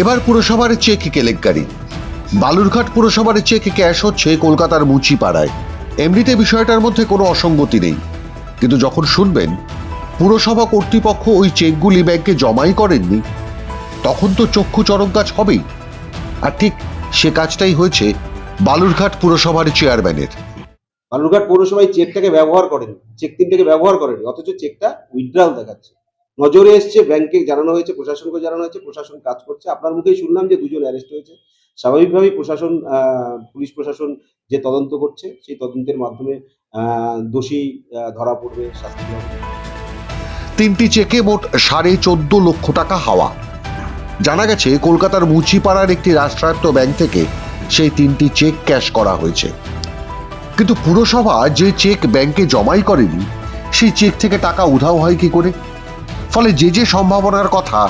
এবার পুরসভার চেক কেলেঙ্কারি। বালুরঘাট পুরসভার চেক ক্যাশ হচ্ছে কলকাতার মুচিপাড়ায়। এমনিতে বিষয়টার মধ্যে কোনো অসঙ্গতি নেই। কিন্তু যখন শুনবেন, পুরসভা কর্তৃপক্ষ ওই চেকগুলি ব্যাংকে জমাই করেননি, তখন তো চক্ষু চরক গাছ হবেই। আর ঠিক সে কাজটাই হয়েছে বালুরঘাট পুরসভার চেয়ারম্যানের। বালুরঘাট পৌরসভায় চেকটাকে ব্যবহার করেনি, চেক তিনটাকে ব্যবহার করেনি, অথচ চেকটা উইথড্রাল দেখাচ্ছে। নজরে এসছে ব্যাংকে জানানো হয়েছে প্রশাসনকে জানানো হয়েছে, প্রশাসন কাজ করছে। আপনার মুখেই শুনলাম যে দুজন অ্যারেস্ট হয়েছে। স্বাভাবিকভাবেই প্রশাসন পুলিশ প্রশাসন যে তদন্ত করছে, সেই তদন্তের মাধ্যমে দোষী ধরা পড়বে, শাস্তি তিনটি চেকে মোট সাড়ে চোদ্দ লক্ষ টাকা হাওয়া। জানা গেছে, কলকাতার মুচিপাড়ার একটি রাষ্ট্রায়ত্ত ব্যাংক থেকে সেই তিনটি চেক ক্যাশ করা হয়েছে। কিন্তু পুরসভা যে চেক ব্যাংকে জমাই করেনি, সেই চেক থেকে টাকা উধাও হয় কি করে? ফলে যে যে সম্ভাবনার কথা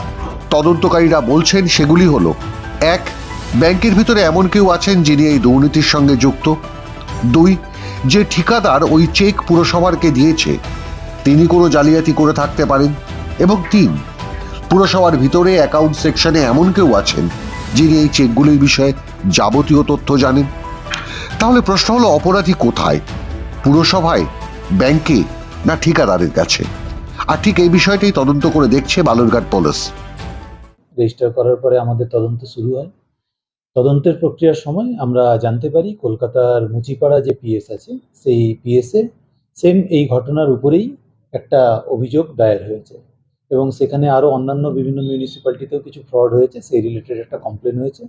তদন্তকারীরা বলছেন সেগুলি হল, এক, ব্যাংকের ভিতরে এমন কেউ আছেন যিনি এই দুর্নীতির সঙ্গে যুক্ত। দুই, যে ঠিকাদার ওই চেক পুরসভারকে দিয়েছে, তিনি কোনো জালিয়াতি করে থাকতে পারেন। এবং তিন, পুরসভার ভিতরে অ্যাকাউন্ট সেকশনে এমন কেউ আছেন যিনি এই চেকগুলির বিষয়ে যাবতীয় তথ্য জানেন। তাহলে প্রশ্ন হলো, অপরাধী কোথায়? পুরসভায়, ব্যাংকে না ঠিকাদারের কাছে? আর ঠিক এই বিষয়টাই তদন্ত করে দেখছে বালুরঘাট পুলিশ। রেজিস্টার করার পরে আমাদের তদন্ত শুরু হয়। তদন্তের প্রক্রিয়ার সময় আমরা জানতে পারি কলকাতার মুচিপাড়া যে পিএস আছে, সেই পিএসে সেম এই ঘটনার উপরেই একটা অভিযোগ দায়ের হয়েছে। এবং সেখানে আরও অন্যান্য বিভিন্ন মিউনিসিপ্যালিটিতেও কিছু ফ্রড হয়েছে, সেই রিলেটেড একটা কমপ্লেন হয়েছে।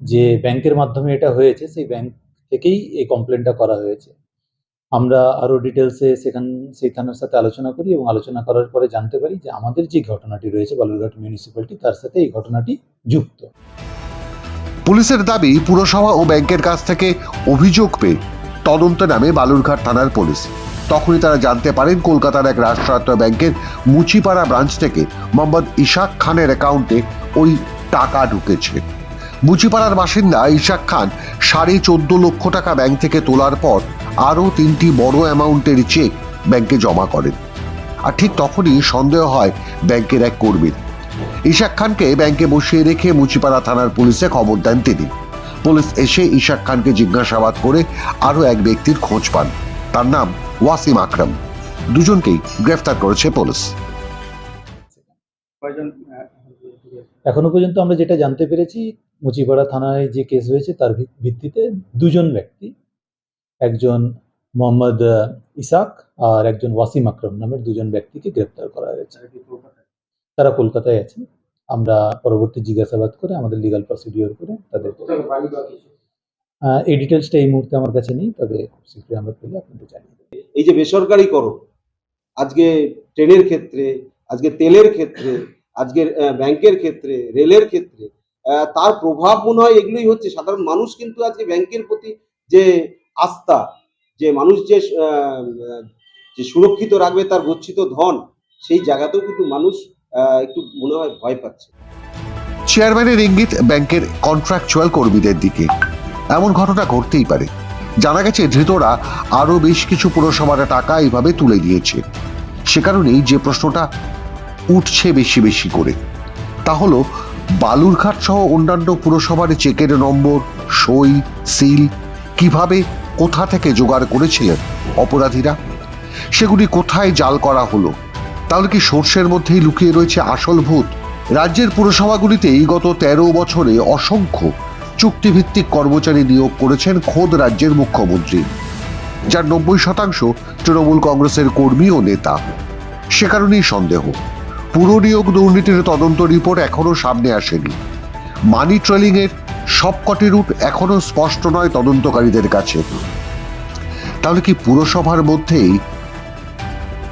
যে ব্যাংকের মাধ্যমে এটা হয়েছে, সেই ব্যাংক থেকেই এই কমপ্লেনটা করা হয়েছে। আমরা আরও ডিটেলসে সেখান সেই থানার সাথে আলোচনা করি এবং আলোচনা করার পরে জানতে পারি যে আমাদের যে ঘটনাটি রয়েছে বালুরঘাট মিউনিসিপ্যালিটি তার সাথে এই ঘটনাটি যুক্ত। পুলিশের দাবি, পুরসভা ও ব্যাংকের কাছ থেকে অভিযোগ পেয়ে তদন্তে নামে বালুরঘাট থানার পুলিশ। তখনই তারা জানতে পারেন, কলকাতার এক রাষ্ট্রায়ত্ত ব্যাংকের মুচিপাড়া ব্রাঞ্চ থেকে মোহাম্মদ ইশাক খানের অ্যাকাউন্টে ওই টাকা ঢুকেছে। মুচিপাড়ার বাসিন্দা ইশাক খান সাড়ে চোদ্দ লক্ষ টাকা ব্যাংক থেকে তোলার পর আরও তিনটি বড় অ্যামাউন্টের চেক ব্যাংকে জমা করেন। আর ঠিক তখনই সন্দেহ হয় ব্যাংকের এক কর্মীর। ইশাক খানকে ব্যাংকে বসিয়ে রেখে মুচিপাড়া থানার পুলিশে খবর দেন তিনি। পুলিশ এসে ইশাক খানকে জিজ্ঞাসাবাদ করে আরও এক ব্যক্তির খোঁজ পান। তার নাম ওয়াসিম আকরাম। দুজনকেই গ্রেফতার করেছে পুলিশ। এখনও পর্যন্ত আমরা যেটা জানতে পেরেছি মুচিপাড়া থানায় যে কেস হয়েছে তার ভিত্তিতে দুজন ব্যক্তি একজন মোহাম্মদ ইসাক আর একজন ওয়াসিম আকরম নামের দুজন ব্যক্তিকে গ্রেপ্তার করা হয়েছে। তারা কলকাতায়? আছেন আমরা পরবর্তী জিজ্ঞাসাবাদ করে আমাদের লিগাল প্রসিডিওর করে তাদের এই ডিটেলসটা এই মুহূর্তে আমার কাছে নেই তবে খুব শীঘ্রই আমরা পেলে আপনাদের জানিয়ে দেবো। এই যে বেসরকারিকরণ আজকে ট্রেনের ক্ষেত্রে আজকে তেলের ক্ষেত্রে আজকের ব্যাংকের ক্ষেত্রে রেলের ক্ষেত্রে তার প্রভাব মনে হয় এগুলোই হচ্ছে। সাধারণ মানুষ কিন্তু আজকে ব্যাংকের প্রতি যে আস্থা, যে মানুষ যে যে সুরক্ষিত রাখবে তার গচ্ছিত ধন, সেই জায়গাতেও কিন্তু মানুষ একটু মনে হয় ভয় পাচ্ছে। চেয়ারম্যানের ইঙ্গিত ব্যাংকের কন্ট্রাকচুয়াল কর্মীদের দিকে। এমন ঘটনা ঘটতেই পারে। জানা গেছে, ধৃতরা আরও বেশ কিছু পুরসভার টাকা এইভাবে তুলে দিয়েছে। সে কারণেই যে প্রশ্নটা উঠছে বেশি বেশি করে। তা হলো, বালুরঘাট সহ অন্যান্য পুরসভার চেকের নম্বর, সই, সিল, কীভাবে কোথা থেকে জোগাড় করেছিলেন অপরাধীরা? সেগুলি কোথায় জাল করা হলো? তাহলে কি সর্ষের মধ্যেই লুকিয়ে রয়েছে আসল ভূত? রাজ্যের পুরসভাগুলিতেই গত তেরো বছরে অসংখ্য চুক্তিভিত্তিক কর্মচারী নিয়োগ করেছেন খোদ রাজ্যের মুখ্যমন্ত্রী, যার নব্বই শতাংশ তৃণমূল কংগ্রেসের কর্মী ও নেতা। সে কারণেই সন্দেহ। পুরো নিয়োগ দুর্নীতির তদন্ত রিপোর্ট এখনও সামনে আসেনি। মানি ট্রেলিংয়ের সবকটি রুট এখনও স্পষ্ট নয় তদন্তকারীদের কাছে। তাহলে কি পুরসভার মধ্যেই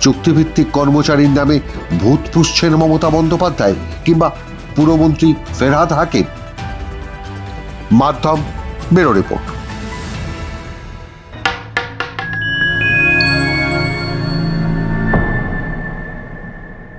চুক্তিভিত্তিক কর্মচারীর নামে ভূত পুষছেন মমতা বন্দ্যোপাধ্যায় কিংবা পুরমন্ত্রী ফেরহাদ হাকিম? মাধ্যম বেরো রিপোর্ট।